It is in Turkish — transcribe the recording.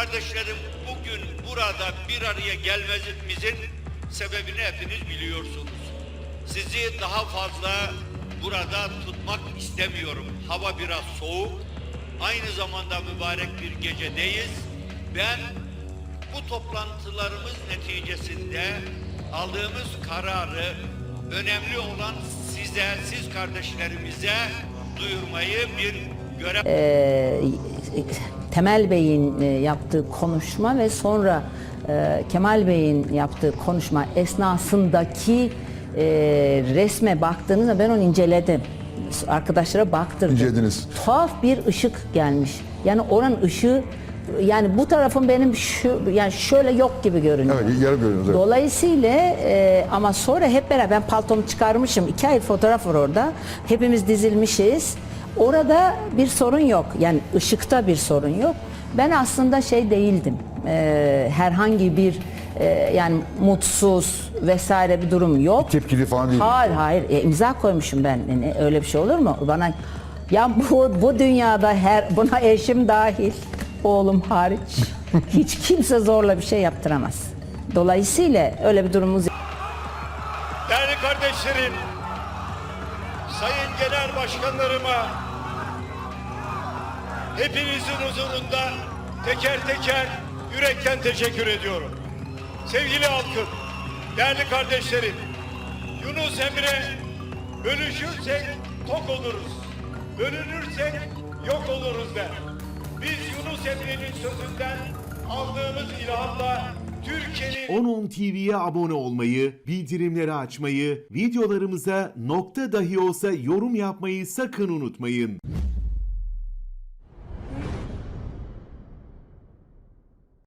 kardeşlerim bugün burada bir araya gelmemizin sebebini hepiniz biliyorsunuz. Sizi daha fazla burada tutmak istemiyorum. Hava biraz soğuk. Aynı zamanda mübarek bir gecedeyiz. Ben bu toplantılarımız neticesinde aldığımız kararı önemli olan size, siz kardeşlerimize duyurmayı bir Ee, Temel Bey'in e, yaptığı konuşma ve sonra e, Kemal Bey'in yaptığı konuşma esnasındaki e, resme baktığınızda ben onu inceledim. Arkadaşlara baktırdım. İncelediniz. Tuhaf bir ışık gelmiş. Yani oranın ışığı yani bu tarafın benim şu yani şöyle yok gibi görünüyor. Evet, yarım görüyoruz. Evet. Dolayısıyla e, ama sonra hep beraber ben paltomu çıkarmışım. iki ayrı fotoğraf var orada. Hepimiz dizilmişiz. Orada bir sorun yok. Yani ışıkta bir sorun yok. Ben aslında şey değildim. E, herhangi bir e, yani mutsuz vesaire bir durum yok. Tepkili falan değil. Hayır hayır E, imza koymuşum ben. E, öyle bir şey olur mu? Bana ya bu bu dünyada her buna eşim dahil oğlum hariç hiç kimse zorla bir şey yaptıramaz. Dolayısıyla öyle bir durumumuz Değerli kardeşlerim, sayın genel başkanlarıma, hepinizin huzurunda teker teker yürekten teşekkür ediyorum. Sevgili halkım, değerli kardeşlerim, Yunus Emre, bölüşürsek tok oluruz, bölünürsek yok oluruz der. Biz Yunus Emre'nin sözünden aldığımız ilhamla Türkiye'nin 10.10 TV'ye abone olmayı, bildirimleri açmayı, videolarımıza nokta dahi olsa yorum yapmayı sakın unutmayın.